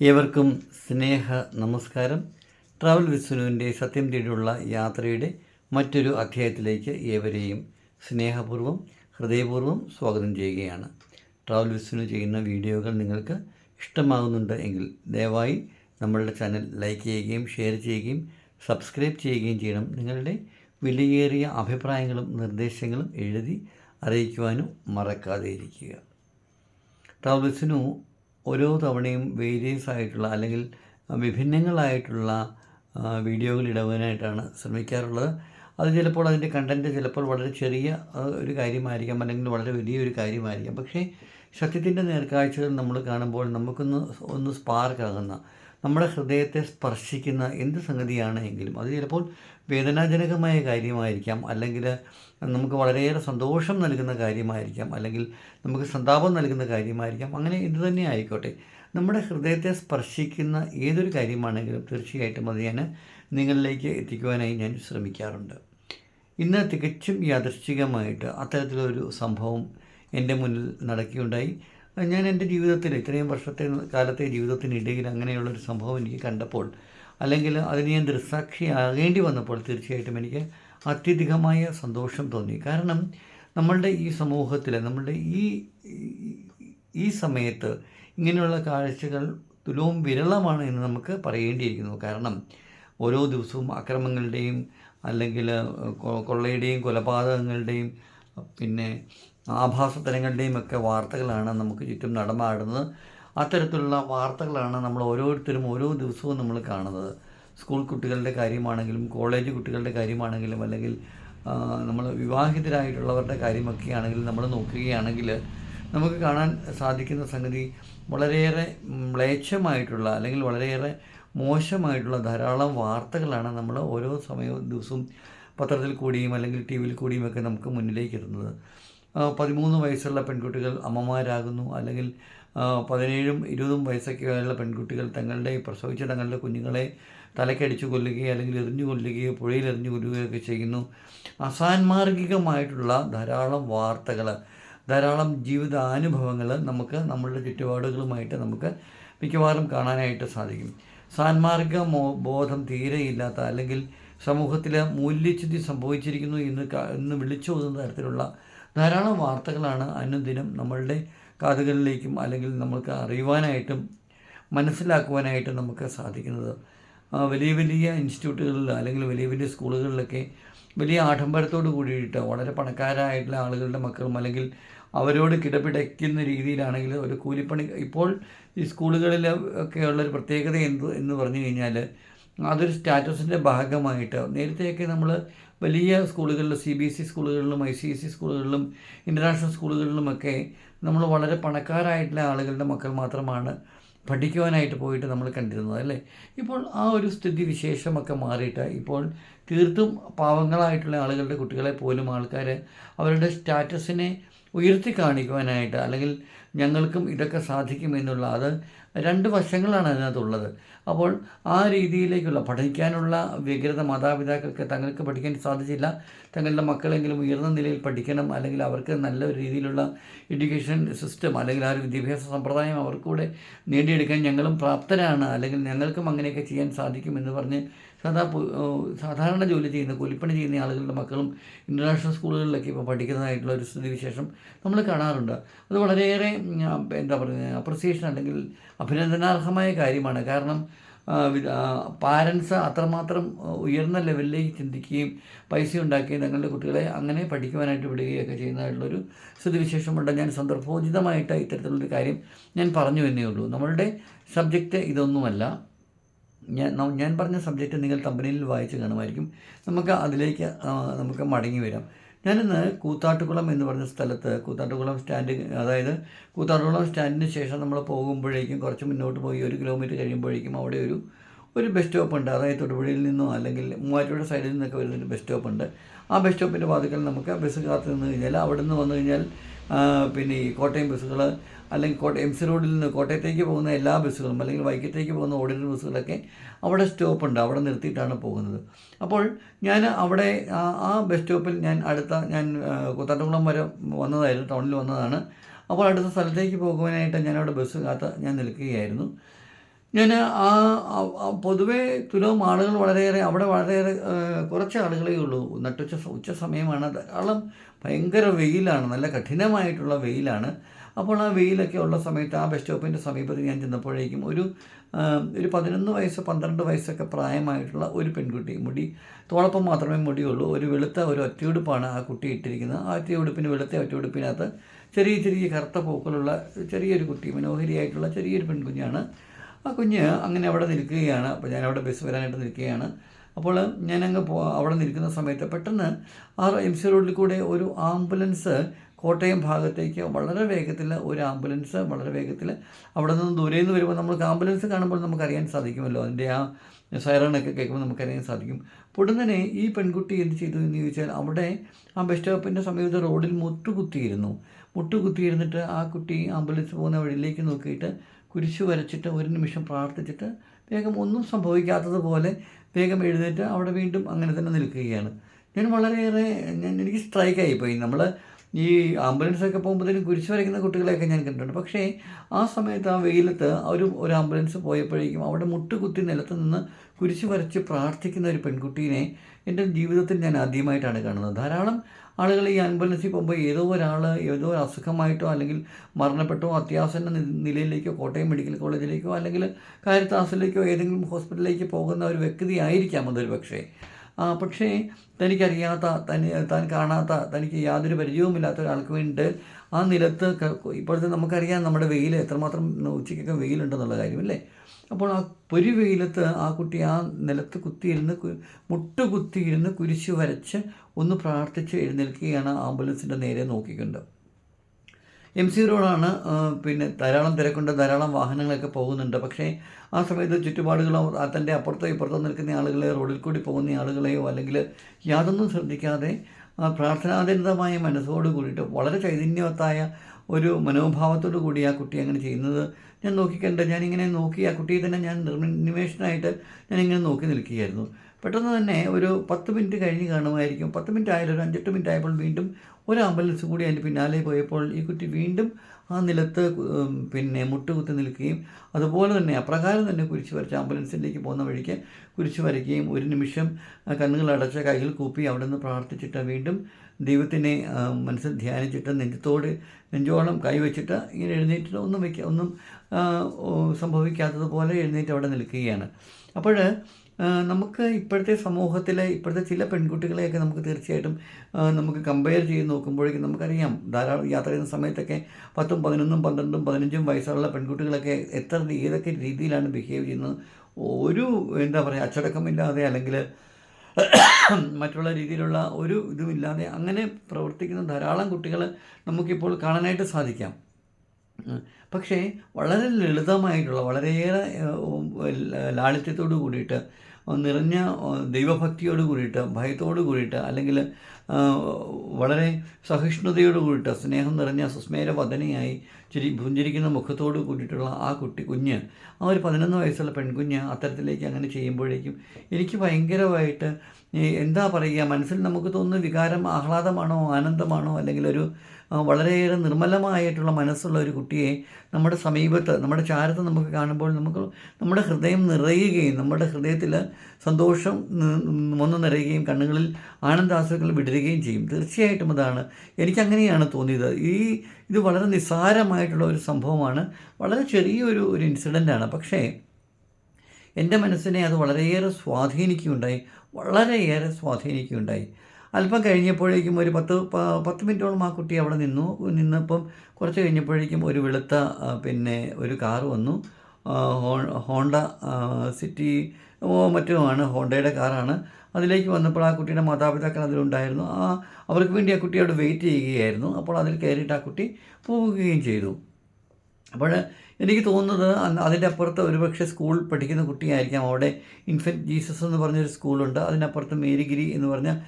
ഏവർക്കും സ്നേഹ നമസ്കാരം. ട്രാവൽ വിസ്നുവിന്റെ സത്യം തേടിയുള്ള യാത്രയുടെ മറ്റൊരു അധ്യായത്തിലേക്ക് ഏവരെയും സ്നേഹപൂർവം ഹൃദയപൂർവം സ്വാഗതം ചെയ്യുകയാണ്. ട്രാവൽ വിസ്നു ചെയ്യുന്ന വീഡിയോകൾ നിങ്ങൾക്ക് ഇഷ്ടമാകുന്നുണ്ട് എങ്കിൽ ദയവായി നമ്മളുടെ ചാനൽ ലൈക്ക് ചെയ്യുകയും ഷെയർ ചെയ്യുകയും സബ്സ്ക്രൈബ് ചെയ്യുകയും ചെയ്യണം. നിങ്ങളുടെ വിലയേറിയ അഭിപ്രായങ്ങളും നിർദ്ദേശങ്ങളും എഴുതി അറിയിക്കുവാനും മറക്കാതെ ഇരിക്കുക. ട്രാവൽസിനു ഓരോ തവണയും വേരിയസ് ആയിട്ടുള്ള അല്ലെങ്കിൽ വിഭിന്നങ്ങളായിട്ടുള്ള വീഡിയോകൾ ഇടുവാനായിട്ടാണ് ശ്രമിക്കാറുള്ളത്. അത് ചിലപ്പോൾ അതിന്റെ കണ്ടന്റ് ചിലപ്പോൾ വളരെ ചെറിയ ഒരു കാര്യമായിരിക്കാം അല്ലെങ്കിൽ വളരെ വലിയൊരു കാര്യമായിരിക്കാം. പക്ഷേ സത്യത്തിന്റെ നേർക്കാഴ്ചകൾ നമ്മൾ കാണുമ്പോൾ നമുക്കൊന്ന് ഒന്ന് സ്പാർക്കാകുന്ന നമ്മുടെ ഹൃദയത്തെ സ്പർശിക്കുന്ന എന്ത് സംഗതിയാണ് എങ്കിലും അത് ചിലപ്പോൾ വേദനാജനകമായ കാര്യമായിരിക്കാം. അല്ലെങ്കിൽ നമുക്ക് വളരെയേറെ സന്തോഷം നൽകുന്ന കാര്യമായിരിക്കാം. അല്ലെങ്കിൽ നമുക്ക് സന്താപം നൽകുന്ന കാര്യമായിരിക്കാം. അങ്ങനെ എന്ത് തന്നെ ആയിക്കോട്ടെ. നമ്മുടെ ഹൃദയത്തെ സ്പർശിക്കുന്ന ഏതൊരു കാര്യമാണെങ്കിലും തീർച്ചയായിട്ടും അത് ഞാൻ നിങ്ങളിലേക്ക് എത്തിക്കുവാനായി ഞാൻ ശ്രമിക്കാറുണ്ട്. ഇന്ന് തികച്ചും യാദൃശ്ചികമായിട്ട് അത്തരത്തിലൊരു സംഭവം എന്റെ മുന്നിൽ നടക്കുകയുണ്ടായി. ഞാൻ എന്റെ ജീവിതത്തിൽ ഇത്രയും വർഷത്തെ കാലത്തെ ജീവിതത്തിനിടയിൽ അങ്ങനെയുള്ളൊരു സംഭവം എനിക്ക് കണ്ടപ്പോൾ അല്ലെങ്കിൽ അതിന് ഞാൻ ദൃസാക്ഷിയാകേണ്ടി വന്നപ്പോൾ തീർച്ചയായിട്ടും എനിക്ക് അത്യധികമായ സന്തോഷം തോന്നി. കാരണം നമ്മളുടെ ഈ സമൂഹത്തിൽ നമ്മളുടെ ഈ ഈ- സമയത്ത് ഇങ്ങനെയുള്ള കാഴ്ചകൾ തുലവും വിരളമാണ് എന്ന് നമുക്ക് പറയേണ്ടിയിരിക്കുന്നു. കാരണം ഓരോ ദിവസവും അക്രമങ്ങളുടെയും അല്ലെങ്കിൽ കൊള്ളയുടെയും കൊലപാതകങ്ങളുടെയും പിന്നെ ആഭാസത്തരങ്ങളുടെയും ഒക്കെ വാർത്തകളാണ് നമുക്ക് ചുറ്റും നടമാടുന്നത്. അത്തരത്തിലുള്ള വാർത്തകളാണ് നമ്മൾ ഓരോരുത്തരും ഓരോ ദിവസവും നമ്മൾ കാണുന്നത്. സ്കൂൾ കുട്ടികളുടെ കാര്യമാണെങ്കിലും കോളേജ് കുട്ടികളുടെ കാര്യമാണെങ്കിലും അല്ലെങ്കിൽ നമ്മൾ വിവാഹിതരായിട്ടുള്ളവരുടെ കാര്യമൊക്കെ നമ്മൾ നോക്കുകയാണെങ്കിൽ നമുക്ക് കാണാൻ സാധിക്കുന്ന സംഗതി വളരെയേറെ മ്ലേച്ഛമായിട്ടുള്ള അല്ലെങ്കിൽ വളരെയേറെ മോശമായിട്ടുള്ള ധാരാളം വാർത്തകളാണ് നമ്മൾ ഓരോ സമയവും ദിവസവും പത്രത്തിൽ കൂടിയും അല്ലെങ്കിൽ ടി വിയിൽ കൂടിയും ഒക്കെ നമുക്ക് മുന്നിലേക്ക് എത്തുന്നത്. പതിമൂന്ന് വയസ്സുള്ള പെൺകുട്ടികൾ അമ്മമാരാകുന്നു. അല്ലെങ്കിൽ പതിനേഴും ഇരുപതും വയസ്സൊക്കെയുള്ള പെൺകുട്ടികൾ തങ്ങളുടെ പ്രസവിച്ച തങ്ങളുടെ കുഞ്ഞുങ്ങളെ തലക്കടിച്ചു കൊല്ലുകയോ അല്ലെങ്കിൽ എറിഞ്ഞു കൊല്ലുകയോ പുഴയിൽ എറിഞ്ഞു കൊല്ലുകയോ ഒക്കെ ചെയ്യുന്നു. അസാൻമാർഗികമായിട്ടുള്ള ധാരാളം വാർത്തകൾ ധാരാളം ജീവിതാനുഭവങ്ങൾ നമുക്ക് നമ്മളുടെ ചുറ്റുപാടുകളുമായിട്ട് നമുക്ക് മിക്കവാറും കാണാനായിട്ട് സാധിക്കും. സാൻമാർഗ ബോധം തീരെയില്ലാത്ത അല്ലെങ്കിൽ സമൂഹത്തിൽ മൂല്യച്യുതി സംഭവിച്ചിരിക്കുന്നു എന്ന് എന്ന് വിളിച്ചോതുന്ന തരത്തിലുള്ള ധാരാളം വാർത്തകളാണ് അനുദിനം നമ്മളുടെ കാതുകളിലേക്കും അല്ലെങ്കിൽ നമ്മൾക്ക് അറിയുവാനായിട്ടും മനസ്സിലാക്കുവാനായിട്ടും നമുക്ക് സാധിക്കുന്നത്. വലിയ വലിയ ഇൻസ്റ്റിറ്റ്യൂട്ടുകളിൽ അല്ലെങ്കിൽ വലിയ വലിയ സ്കൂളുകളിലൊക്കെ വലിയ ആഡംബരത്തോട് കൂടിയിട്ട് വളരെ പണക്കാരായിട്ടുള്ള ആളുകളുടെ മക്കളും അല്ലെങ്കിൽ അവരോട് കിടപിടയ്ക്കുന്ന രീതിയിലാണെങ്കിൽ ഒരു കൂലിപ്പണി ഇപ്പോൾ ഈ സ്കൂളുകളിൽ ഒക്കെയുള്ള ഉള്ളൊരു പ്രത്യേകത എന്ത് എന്ന് പറഞ്ഞു കഴിഞ്ഞാൽ അതൊരു സ്റ്റാറ്റസിന്റെ ഭാഗമായിട്ട് നേരത്തെയൊക്കെ നമ്മൾ വലിയ സ്കൂളുകളിൽ സി ബി എസ് ഇ സ്കൂളുകളിലും ഐ സി എസ് ഇ സ്കൂളുകളിലും ഇന്റർനാഷണൽ സ്കൂളുകളിലുമൊക്കെ നമ്മൾ വളരെ പണക്കാരായിട്ടുള്ള ആളുകളുടെ മക്കൾ മാത്രമാണ് പഠിക്കുവാനായിട്ട് പോയിട്ട് നമ്മൾ കണ്ടിരുന്നത് അല്ലേ? ഇപ്പോൾ ആ ഒരു സ്ഥിതി വിശേഷമൊക്കെ മാറിയിട്ട് ഇപ്പോൾ തീർത്തും പാവങ്ങളായിട്ടുള്ള ആളുകളുടെ കുട്ടികളെ പോലും ആൾക്കാർ അവരുടെ സ്റ്റാറ്റസിനെ ഉയർത്തി കാണിക്കുവാനായിട്ട് അല്ലെങ്കിൽ ഞങ്ങൾക്കും ഇതൊക്കെ സാധിക്കുമെന്നുള്ള അത് രണ്ട് വശങ്ങളാണ് അതിനകത്തുള്ളത്. അപ്പോൾ ആ രീതിയിലേക്കുള്ള പഠിക്കാനുള്ള വ്യഗ്രത മാതാപിതാക്കൾക്ക് തങ്ങൾക്ക് പഠിക്കാൻ സാധിച്ചില്ല. തങ്ങളുടെ മക്കളെങ്കിലും ഉയർന്ന നിലയിൽ പഠിക്കണം അല്ലെങ്കിൽ അവർക്ക് നല്ല രീതിയിലുള്ള എഡ്യൂക്കേഷൻ സിസ്റ്റം അല്ലെങ്കിൽ ആ ഒരു വിദ്യാഭ്യാസ സമ്പ്രദായം അവർക്കൂടെ നേടിയെടുക്കാൻ ഞങ്ങളും പ്രാപ്തരാണ് അല്ലെങ്കിൽ ഞങ്ങൾക്കും അങ്ങനെയൊക്കെ ചെയ്യാൻ സാധിക്കുമെന്ന് പറഞ്ഞ് സാധാ സാധാരണ ജോലി ചെയ്യുന്ന കൂലിപ്പണി ചെയ്യുന്ന ആളുകളുടെ മക്കളും ഇന്റർനാഷണൽ സ്കൂളുകളിലൊക്കെ ഇപ്പോൾ പഠിക്കുന്നതായിട്ടുള്ള ഒരു സ്ഥിതിവിശേഷം നമ്മൾ കാണാറുണ്ട്. അത് വളരെയേറെ എന്താ പറയുന്നത് അപ്രിസിയേഷൻ അല്ലെങ്കിൽ അഭിനന്ദനാർഹമായ കാര്യമാണ്. കാരണം പാരൻസ് അത്രമാത്രം ഉയർന്ന ലെവലിലേക്ക് ചിന്തിക്കുകയും പൈസ ഉണ്ടാക്കുകയും തങ്ങളുടെ കുട്ടികളെ അങ്ങനെ പഠിക്കുവാനായിട്ട് വിടുകയൊക്കെ ചെയ്യുന്നതായിട്ടുള്ളൊരു സ്ഥിതിവിശേഷമുണ്ട്. ഞാൻ സന്ദർഭോചിതമായിട്ട് ഇത്തരത്തിലുള്ളൊരു കാര്യം ഞാൻ പറഞ്ഞു എന്നേ ഉള്ളൂ. നമ്മളുടെ സബ്ജക്റ്റ് ഇതൊന്നുമല്ല. ഞാൻ ഞാൻ പറഞ്ഞ സബ്ജക്റ്റ് നിങ്ങൾ കമ്പനിയിൽ വായിച്ച് കാണുമായിരിക്കും. നമുക്ക് അതിലേക്ക് നമുക്ക് മടങ്ങി വരാം. ഞാനിന്ന് കൂത്താട്ടുകുളം എന്ന് പറഞ്ഞ സ്ഥലത്ത് കൂത്താട്ടുകുളം സ്റ്റാൻഡ് അതായത് കൂത്താട്ടുകുളം സ്റ്റാൻഡിന് ശേഷം നമ്മൾ പോകുമ്പോഴേക്കും കുറച്ച് മുന്നോട്ട് പോയി ഒരു കിലോമീറ്റർ കഴിയുമ്പോഴേക്കും അവിടെ ഒരു ഒരു ബസ് സ്റ്റോപ്പ് ഉണ്ട്. അതായത് തൊടുപുഴയിൽ നിന്നോ അല്ലെങ്കിൽ മൂവാറ്റുപുഴ സൈഡിൽ നിന്നൊക്കെ വരുന്നൊരു ബസ് സ്റ്റോപ്പ് ഉണ്ട്. ആ ബസ് സ്റ്റോപ്പിന്റെ വാതിക്കൽ നമുക്ക് ബസ് കാത്ത് നിന്ന് കഴിഞ്ഞാൽ അവിടെ നിന്ന് വന്നു കഴിഞ്ഞാൽ പിന്നെ ഈ കോട്ടയം ബസ്സുകൾ അല്ലെങ്കിൽ കോട്ട എം സി റോഡിൽ നിന്ന് കോട്ടയത്തേക്ക് പോകുന്ന എല്ലാ ബസ്സുകളും അല്ലെങ്കിൽ വൈക്കത്തേക്ക് പോകുന്ന ഓർഡിനറി ബസ്സുകളൊക്കെ അവിടെ സ്റ്റോപ്പുണ്ട് അവിടെ നിർത്തിയിട്ടാണ് പോകുന്നത്. അപ്പോൾ ഞാൻ അവിടെ ആ ബസ് സ്റ്റോപ്പിൽ ഞാൻ അടുത്ത ഞാൻ കുത്തട്ടകുളം വരെ വന്നതായിരുന്നു ടൗണിൽ വന്നതാണ്. അപ്പോൾ അടുത്ത സ്ഥലത്തേക്ക് പോകുവാനായിട്ട് ഞാനവിടെ ബസ് കാത്ത ഞാൻ നിൽക്കുകയായിരുന്നു. ഞാൻ ആ പൊതുവേ തുലവും ആളുകൾ വളരെയേറെ അവിടെ വളരെയേറെ കുറച്ച് ആളുകളേ ഉള്ളൂ. നട്ടുച്ച ഉച്ച സമയമാണ്. ധാരാളം ഭയങ്കര വെയിലാണ്. നല്ല കഠിനമായിട്ടുള്ള വെയിലാണ്. അപ്പോൾ ആ വെയിലൊക്കെ ഉള്ള സമയത്ത് ആ ബസ് സ്റ്റോപ്പിന്റെ സമീപത്ത് ഞാൻ ചെന്നപ്പോഴേക്കും ഒരു ഒരു പതിനൊന്ന് വയസ്സ് പന്ത്രണ്ട് വയസ്സൊക്കെ പ്രായമായിട്ടുള്ള ഒരു പെൺകുട്ടി മുടി തോളപ്പം മാത്രമേ മുടിയുള്ളൂ. ഒരു വെളുത്ത ഒരു ഒറ്റയുടുപ്പാണ് ആ കുട്ടി ഇട്ടിരിക്കുന്നത്. ആ ഒറ്റയുടുപ്പിന് വെളുത്ത ഒറ്റയുടുപ്പിനകത്ത് ചെറിയ ചെറിയ കറുത്ത പൂക്കളുള്ള ചെറിയൊരു കുട്ടി മനോഹരിയായിട്ടുള്ള ചെറിയൊരു പെൺകുഞ്ഞാണ്. ആ കുഞ്ഞ് അങ്ങനെ അവിടെ നിൽക്കുകയാണ്. അപ്പോൾ ഞാൻ അവിടെ ബസ് വരാനായിട്ട് നിൽക്കുകയാണ്. അപ്പോൾ ഞാനങ്ങ് പോ അവിടെ നിൽക്കുന്ന സമയത്ത് പെട്ടെന്ന് ആ എം സി റോഡിൽ കൂടെ ഒരു ആംബുലൻസ് കോട്ടയം ഭാഗത്തേക്ക് വളരെ വേഗത്തിൽ ഒരു ആംബുലൻസ് വളരെ വേഗത്തിൽ അവിടെ നിന്ന് ദൂരെ നിന്ന് വരുമ്പോൾ നമുക്ക് ആംബുലൻസ് കാണുമ്പോൾ നമുക്കറിയാൻ സാധിക്കുമല്ലോ. അതിന്റെ ആ സൈറണൊക്കെ കേൾക്കുമ്പോൾ നമുക്കറിയാൻ സാധിക്കും. പൊടുന്നനെ ഈ പെൺകുട്ടി എന്ത് ചെയ്തു എന്ന് ചോദിച്ചാൽ അവിടെ ആ ബസ് സ്റ്റോപ്പിന്റെ സമീപത്ത് റോഡിൽ മുട്ടുകുത്തിയിരുന്നു. മുട്ടുകുത്തിയിരുന്നിട്ട് ആ കുട്ടി ആംബുലൻസ് പോകുന്ന വഴിയിലേക്ക് നോക്കിയിട്ട് കുരിശു വരച്ചിട്ട് ഒരു നിമിഷം പ്രാർത്ഥിച്ചിട്ട് വേഗം ഒന്നും സംഭവിക്കാത്തതുപോലെ വേഗം എഴുന്നേറ്റ് അവിടെ വീണ്ടും അങ്ങനെ തന്നെ നിൽക്കുകയാണ്. ഞാൻ വളരെയേറെ ഞാൻ എനിക്ക് സ്ട്രൈക്കായി പോയി. നമ്മൾ ഈ ആംബുലൻസൊക്കെ പോകുമ്പോഴത്തേനും കുരിശ് വരയ്ക്കുന്ന കുട്ടികളെയൊക്കെ ഞാൻ കണ്ടിട്ടുണ്ട്. പക്ഷേ ആ സമയത്ത് ആ വെയിലത്ത് ഒരു ഒരു ആംബുലൻസ് പോയപ്പോഴേക്കും അവിടെ മുട്ടുകുത്തി നിലത്ത് നിന്ന് കുരിശ് വരച്ച് പ്രാർത്ഥിക്കുന്ന ഒരു പെൺകുട്ടീനെ എന്റെ ജീവിതത്തിൽ ഞാൻ ആദ്യമായിട്ടാണ് കാണുന്നത്. ധാരാളം ആളുകൾ ഈ ആംബുലൻസിൽ പോകുമ്പോൾ ഏതോ ഒരാൾ ഏതോ ഒരു അസുഖമായിട്ടോ അല്ലെങ്കിൽ മരണപ്പെട്ടോ അത്യാസന്ന നിലയിലേക്കോ കോട്ടയം മെഡിക്കൽ കോളേജിലേക്കോ അല്ലെങ്കിൽ കാരിത്താസിലേക്കോ ഏതെങ്കിലും ഹോസ്പിറ്റലിലേക്ക് പോകുന്ന ഒരു വ്യക്തി ആയിരിക്കാം അതൊരു പക്ഷേ. പക്ഷേ തനിക്കറിയാത്ത തനി താൻ കാണാത്ത തനിക്ക് യാതൊരു പരിചയവുമില്ലാത്ത ഒരാൾക്ക് വേണ്ടി ആ നിലത്ത് ഇപ്പോഴത്തെ നമുക്കറിയാം നമ്മുടെ വെയിൽ എത്രമാത്രം ഉച്ചയ്ക്കൊക്കെ വെയിലുണ്ടെന്നുള്ള കാര്യമല്ലേ അപ്പോൾ ആ പൊരി വെയിലത്ത് ആ കുട്ടി ആ നിലത്ത് കുത്തിയിരുന്ന് മുട്ട് കുത്തിയിരുന്ന് കുരിശ് വരച്ച് ഒന്ന് പ്രാർത്ഥിച്ച് എഴുന്നേൽക്കുകയാണ് ആംബുലൻസിന്റെ നേരെ നോക്കിക്കൊണ്ട്. എം സി റോഡാണ് പിന്നെ ധാരാളം തിരക്കുണ്ട് ധാരാളം വാഹനങ്ങളൊക്കെ പോകുന്നുണ്ട്. പക്ഷേ ആ സമയത്ത് ചുറ്റുപാടുകളോ തന്റെ അപ്പുറത്തോ ഇപ്പുറത്തോ നിൽക്കുന്ന ആളുകളെ റോഡിൽ കൂടി പോകുന്ന ആളുകളെയോ അല്ലെങ്കിൽ യാതൊന്നും ശ്രദ്ധിക്കാതെ പ്രാർത്ഥനാതീതമായ മനസ്സോട് കൂടിയിട്ട് വളരെ ചൈതന്യവത്തായ ഒരു മനോഭാവത്തോടു കൂടി ആ കുട്ടി അങ്ങനെ ചെയ്യുന്നത് ഞാൻ നോക്കിക്കണ്ട്. ഞാനിങ്ങനെ നോക്കി ആ കുട്ടിയെ തന്നെ ഞാൻ നിർനിമേഷനായിട്ട് ഞാനിങ്ങനെ നോക്കി നിൽക്കുകയായിരുന്നു. പെട്ടെന്ന് തന്നെ ഒരു പത്ത് മിനിറ്റ് കഴിഞ്ഞ് കാണുമായിരിക്കും. പത്ത് മിനിറ്റ് ആയാലും ഒരു അഞ്ചെട്ട് മിനിറ്റ് ആയപ്പോൾ വീണ്ടും ഒരു ആംബുലൻസ് കൂടി അതിന്റെ പിന്നാലെ പോയപ്പോൾ ഈ കുട്ടി വീണ്ടും ആ നിലത്ത് പിന്നെ മുട്ടുകുത്തി നിൽക്കുകയും അതുപോലെ തന്നെ അപ്രകാരം തന്നെ കുരിശ് വരച്ച് ആംബുലൻസിലേക്ക് പോകുന്ന വഴിക്ക് കുരിശ് വരയ്ക്കുകയും ഒരു നിമിഷം കണ്ണുകൾ അടച്ച കൈകൾ കൂപ്പി അവിടെ നിന്ന് പ്രാർത്ഥിച്ചിട്ട് വീണ്ടും ദൈവത്തിനെ മനസ്സിൽ ധ്യാനിച്ചിട്ട് നെഞ്ചത്തോട് നെഞ്ചോളം കൈവച്ചിട്ട് ഇങ്ങനെ എഴുന്നേറ്റിട്ട് ഒന്നും വയ്ക്കുക ഒന്നും സംഭവിക്കാത്തതുപോലെ എഴുന്നേറ്റ് അവിടെ നിൽക്കുകയാണ്. അപ്പോൾ നമുക്ക് ഇപ്പോഴത്തെ സമൂഹത്തിലെ ഇപ്പോഴത്തെ ചില പെൺകുട്ടികളെയൊക്കെ നമുക്ക് തീർച്ചയായിട്ടും നമുക്ക് കമ്പയർ ചെയ്ത് നോക്കുമ്പോഴേക്കും നമുക്കറിയാം ധാരാളം യാത്ര ചെയ്യുന്ന സമയത്തൊക്കെ പത്തും പതിനൊന്നും പന്ത്രണ്ടും പതിനഞ്ചും വയസ്സുള്ള പെൺകുട്ടികളൊക്കെ എത്ര ഏതൊക്കെ രീതിയിലാണ് ബിഹേവ് ചെയ്യുന്നത്. ഒരു എന്താ പറയുക അച്ചടക്കമില്ലാതെ അല്ലെങ്കിൽ മറ്റുള്ള രീതിയിലുള്ള ഒരു ഇതുമില്ലാതെ അങ്ങനെ പ്രവർത്തിക്കുന്ന ധാരാളം കുട്ടികൾ നമുക്കിപ്പോൾ കാണാനായിട്ട് സാധിക്കാം. പക്ഷേ വളരെ ലളിതമായിട്ടുള്ള വളരെയേറെ ലാളിത്യത്തോടു കൂടിയിട്ട് നിറഞ്ഞ ദൈവഭക്തിയോട് കൂടിയിട്ട് ഭയത്തോട് കൂടിയിട്ട് അല്ലെങ്കിൽ വളരെ സഹിഷ്ണുതയോട് കൂടിയിട്ട് സ്നേഹം നിറഞ്ഞ സുസ്മേര വധനയായി ചിരി പുഞ്ചിരിക്കുന്ന മുഖത്തോട് കൂടിയിട്ടുള്ള ആ കുട്ടി കുഞ്ഞ് ആ ഒരു പതിനൊന്ന് വയസ്സുള്ള പെൺകുഞ്ഞ് അത്തരത്തിലേക്ക് അങ്ങനെ ചെയ്യുമ്പോഴേക്കും എനിക്ക് ഭയങ്കരമായിട്ട് എന്താ പറയുക മനസ്സിൽ നമുക്ക് തോന്നുന്ന വികാരം ആഹ്ലാദമാണോ ആനന്ദമാണോ അല്ലെങ്കിൽ ഒരു വളരെയേറെ നിർമ്മലമായിട്ടുള്ള മനസ്സുള്ള ഒരു കുട്ടിയെ നമ്മുടെ സമീപത്ത് നമ്മുടെ ചാരത്ത് നമുക്ക് കാണുമ്പോൾ നമുക്ക് നമ്മുടെ ഹൃദയം നിറയുകയും നമ്മുടെ ഹൃദയത്തിൽ സന്തോഷം വന്നു നിറയുകയും കണ്ണുകളിൽ ആനന്ദാശ്രുക്കൾ വിടരുകയും ചെയ്യും. തീർച്ചയായിട്ടും അതാണ്. എനിക്കങ്ങനെയാണ് തോന്നിയത്. ഈ ഇത് വളരെ നിസ്സാരമായിട്ടുള്ള ഒരു സംഭവമാണ്. വളരെ ചെറിയൊരു ഒരു ഇൻസിഡന്റാണ് പക്ഷേ എന്റെ മനസ്സിനെ അത് വളരെയേറെ സ്വാധീനിക്കുകയുണ്ടായി വളരെയേറെ സ്വാധീനിക്കുകയുണ്ടായി. അല്പം കഴിഞ്ഞപ്പോഴേക്കും ഒരു പത്ത് പത്ത് മിനിറ്റോളം ആ കുട്ടി അവിടെ നിന്നു നിന്നപ്പം കുറച്ച് കഴിഞ്ഞപ്പോഴേക്കും ഒരു വെളുത്ത പിന്നെ ഒരു കാർ വന്നു. ഹോണ്ട സിറ്റി ഓ ആണ് ഹോണ്ടയുടെ കാറാണ്. അതിലേക്ക് വന്നപ്പോൾ ആ കുട്ടിയുടെ മാതാപിതാക്കൾ അതിലുണ്ടായിരുന്നു. ആ അവർക്ക് വേണ്ടി ആ കുട്ടി അവിടെ വെയിറ്റ് ചെയ്യുകയായിരുന്നു. അപ്പോൾ അതിൽ കയറിയിട്ട് ആ കുട്ടി പോവുകയും ചെയ്തു. അപ്പോൾ എനിക്ക് തോന്നുന്നത് അതിന്റെ അപ്പുറത്ത് ഒരുപക്ഷെ സ്കൂൾ പഠിക്കുന്ന കുട്ടിയായിരിക്കാം. അവിടെ ഇൻഫന്റ് ജീസസ് എന്ന് പറഞ്ഞൊരു സ്കൂളുണ്ട്. അതിനപ്പുറത്ത് മേരിഗിരി എന്ന് പറഞ്ഞ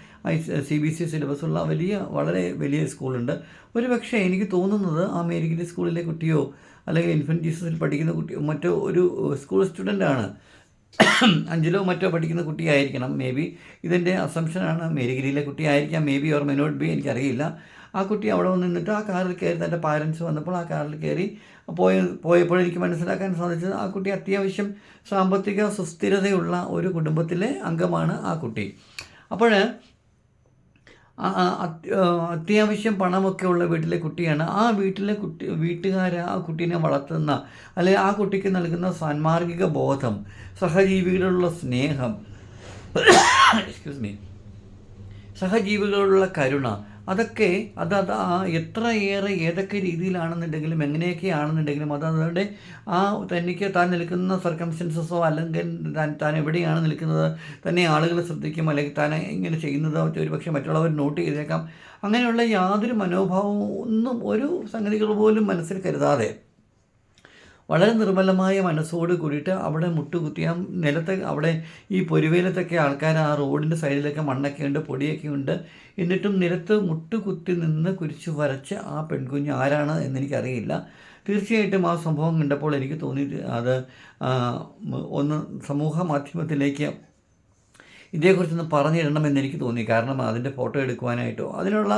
സി ബി സി സിലബസുള്ള വലിയ വളരെ വലിയ സ്കൂളുണ്ട്. ഒരുപക്ഷെ എനിക്ക് തോന്നുന്നത് ആ മേരിഗിരി സ്കൂളിലെ കുട്ടിയോ അല്ലെങ്കിൽ ഇൻഫന്റ് ജീസസിൽ പഠിക്കുന്ന കുട്ടിയോ മറ്റോ ഒരു സ്കൂൾ സ്റ്റുഡന്റാണ്. അഞ്ചിലോ മറ്റോ പഠിക്കുന്ന കുട്ടിയായിരിക്കണം. മേ ബി ഇതിന്റെ അസംഷനാണ്. മേരിഗിരിയിലെ കുട്ടിയായിരിക്കാം. May be or may not be. എനിക്കറിയില്ല. ആ കുട്ടി അവിടെ വന്ന് നിന്നിട്ട് ആ കാറിൽ കയറി തന്റെ പാരൻസ് വന്നപ്പോൾ ആ കാറിൽ കയറി പോയ പോയപ്പോൾ എനിക്ക് മനസ്സിലാക്കാൻ സാധിച്ചത് ആ കുട്ടി അത്യാവശ്യം സാമ്പത്തിക സുസ്ഥിരതയുള്ള ഒരു കുടുംബത്തിലെ അംഗമാണ് ആ കുട്ടി. അപ്പോൾ അത്യാവശ്യം പണമൊക്കെ ഉള്ള വീട്ടിലെ കുട്ടിയാണ്. ആ വീട്ടിലെ കുട്ടി വീട്ടുകാർ ആ കുട്ടീനെ വളർത്തുന്ന അല്ലെങ്കിൽ ആ കുട്ടിക്ക് നൽകുന്ന സാൻമാർഗിക ബോധം സഹജീവികളോടുള്ള സ്നേഹം എക്സ്ക്യൂസ് മീ സഹജീവികളോടുള്ള കരുണ അതൊക്കെ അത് അത് എത്രയേറെ ഏതൊക്കെ രീതിയിലാണെന്നുണ്ടെങ്കിലും എങ്ങനെയൊക്കെ ആണെന്നുണ്ടെങ്കിലും അത് അവരുടെ ആ തനിക്ക് താൻ നിൽക്കുന്ന സർക്കംസ്റ്റൻസസോ അല്ലെങ്കിൽ താൻ താൻ എവിടെയാണ് നിൽക്കുന്നത് തന്നെ ആളുകൾ ശ്രദ്ധിക്കും അല്ലെങ്കിൽ താൻ ഇങ്ങനെ ചെയ്യുന്നതോ ഒരുപക്ഷെ മറ്റുള്ളവർ നോട്ട് ചെയ്തേക്കാം. അങ്ങനെയുള്ള യാതൊരു മനോഭാവവും ഒന്നും ഒരു സംഗതികൾ പോലും മനസ്സിൽ കരുതാതെ വളരെ നിർമ്മലമായ മനസ്സോട് കൂടിയിട്ട് അവിടെ മുട്ടുകുത്തി ആ നിലത്തെ അവിടെ ഈ പൊരുവേലത്തൊക്കെ ആൾക്കാർ ആ റോഡിന്റെ സൈഡിലൊക്കെ മണ്ണൊക്കെ ഉണ്ട് പൊടിയൊക്കെ ഉണ്ട്. എന്നിട്ടും നിലത്ത് മുട്ടുകുത്തി നിന്ന് കുരിച്ച് വരച്ച ആ പെൺകുഞ്ഞ് ആരാണ് എന്നെനിക്കറിയില്ല. തീർച്ചയായിട്ടും ആ സംഭവം കണ്ടപ്പോൾ എനിക്ക് തോന്നി അത് ഒന്ന് സമൂഹ മാധ്യമത്തിലേക്ക് ഇതേക്കുറിച്ചൊന്ന് പറഞ്ഞിടണമെന്ന് എനിക്ക് തോന്നി. കാരണം അതിന്റെ ഫോട്ടോ എടുക്കുവാനായിട്ടോ അതിനുള്ള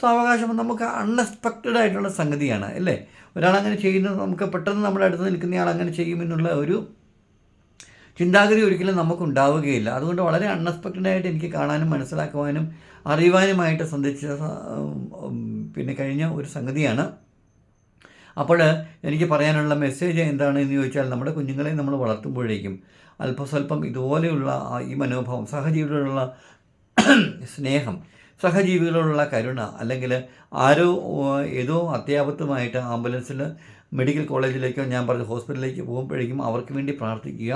സാവകാശം നമുക്ക് അൺഎക്സ്പെക്റ്റഡ് ആയിട്ടുള്ള സംഗതിയാണ് അല്ലേ? ഒരാളങ്ങനെ ചെയ്യുന്നത് നമുക്ക് പെട്ടെന്ന് നമ്മുടെ അടുത്ത് നിൽക്കുന്നയാൾ അങ്ങനെ ചെയ്യുമെന്നുള്ള ഒരു ചിന്താഗതി ഒരിക്കലും നമുക്കുണ്ടാവുകയില്ല. അതുകൊണ്ട് വളരെ അൺഎക്സ്പെക്റ്റഡ് ആയിട്ട് എനിക്ക് കാണാനും മനസ്സിലാക്കുവാനും അറിയുവാനുമായിട്ട് സന്ധിച്ച പിന്നെ കഴിഞ്ഞ ഒരു സംഗതിയാണ്. അപ്പോൾ എനിക്ക് പറയാനുള്ള മെസ്സേജ് എന്താണ് എന്ന് ചോദിച്ചാൽ നമ്മുടെ കുഞ്ഞുങ്ങളെ നമ്മൾ വളർത്തുമ്പോഴേക്കും അല്പസ്വല്പം ഇതുപോലെയുള്ള ഈ മനോഭാവം സഹജീവികളോടുള്ള സ്നേഹം സഹജീവികളോടുള്ള കരുണ അല്ലെങ്കിൽ ആരോ ഏതോ അത്യാപത്തുമായിട്ട് ആംബുലൻസിൽ മെഡിക്കൽ കോളേജിലേക്കോ ഞാൻ പറഞ്ഞ ഹോസ്പിറ്റലിലേക്ക് പോകുമ്പോഴേക്കും അവർക്ക് വേണ്ടി പ്രാർത്ഥിക്കുക.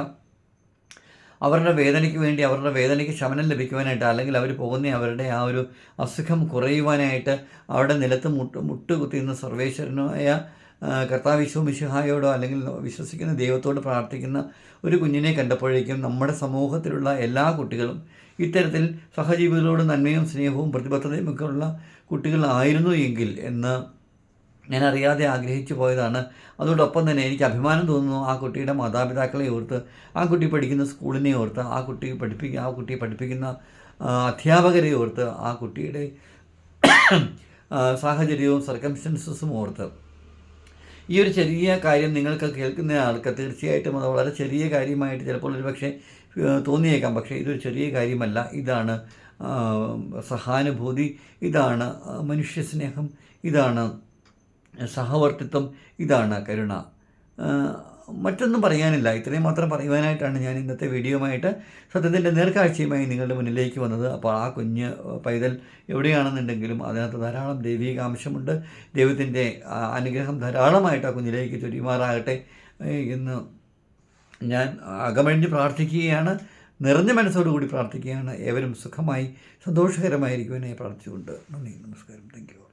അവരുടെ വേദനയ്ക്ക് വേണ്ടി അവരുടെ വേദനയ്ക്ക് ശമനം ലഭിക്കുവാനായിട്ട് അല്ലെങ്കിൽ അവർ പോകുന്ന അവരുടെ ആ ഒരു അസുഖം കുറയുവാനായിട്ട് അവിടെ നിലത്ത് മുട്ട് മുട്ടുകുത്തിയുന്ന സർവേശ്വരനായ ആ, വിശു മിശുഹായോടോ അല്ലെങ്കിൽ വിശ്വസിക്കുന്ന ദൈവത്തോട് പ്രാർത്ഥിക്കുന്ന ഒരു കുഞ്ഞിനെ കണ്ടപ്പോഴേക്കും നമ്മുടെ സമൂഹത്തിലുള്ള എല്ലാ കുട്ടികളും ഇത്തരത്തിൽ സഹജീവികളോട് നന്മയും സ്നേഹവും പ്രതിബദ്ധതയും ഒക്കെ ഉള്ള കുട്ടികളായിരുന്നു എങ്കിൽ എന്ന് ഞാൻ അറിയാതെ ആഗ്രഹിച്ചു പോയതാണ്. അതോടൊപ്പം തന്നെ എനിക്ക് അഭിമാനം തോന്നുന്നു ആ കുട്ടിയുടെ മാതാപിതാക്കളെ ഓർത്ത് ആ കുട്ടി പഠിക്കുന്ന സ്കൂളിനെ ഓർത്ത് ആ കുട്ടി പഠിപ്പിക്കുക ആ കുട്ടിയെ പഠിപ്പിക്കുന്ന അധ്യാപകരെ ഓർത്ത് ആ കുട്ടിയുടെ സാഹചര്യവും സർക്കംസ്റ്റൻസസും ഓർത്ത് ഈ ഒരു ചെറിയ കാര്യം നിങ്ങൾക്ക് കേൾക്കുന്ന ആൾക്ക് തീർച്ചയായിട്ടും അത് വളരെ ചെറിയ കാര്യമായിട്ട് ചിലപ്പോൾ ഒരു പക്ഷേ തോന്നിയേക്കാം. പക്ഷേ ഇതൊരു ചെറിയ കാര്യമല്ല. ഇതാണ് സഹാനുഭൂതി ഇതാണ് മനുഷ്യസ്നേഹം ഇതാണ് സഹവർത്തിത്വം ഇതാണ് കരുണ. മറ്റൊന്നും പറയാനില്ല. ഇത്രയും മാത്രം പറയുവാനായിട്ടാണ് ഞാൻ ഇന്നത്തെ വീഡിയോയുമായിട്ട് സത്യത്തിന്റെ നേർക്കാഴ്ചയുമായി നിങ്ങളുടെ മുന്നിലേക്ക് വന്നത്. അപ്പോൾ ആ കുഞ്ഞ് പൈതൽ എവിടെയാണെന്നുണ്ടെങ്കിലും അതിനകത്ത് ധാരാളം ദൈവികാംശമുണ്ട്. ദൈവത്തിന്റെ അനുഗ്രഹം ധാരാളമായിട്ട് ആ കുഞ്ഞിലേക്ക് ചൊരിയുമാറാകട്ടെ എന്ന് ഞാൻ അകമഴിഞ്ഞ് പ്രാർത്ഥിക്കുകയാണ്. നിറഞ്ഞ മനസ്സോടുകൂടി പ്രാർത്ഥിക്കുകയാണ്. ഏവരും സുഖമായി സന്തോഷകരമായിരിക്കുവാനായി പ്രാർത്ഥിച്ചുകൊണ്ട് നന്ദി നമസ്കാരം. Thank you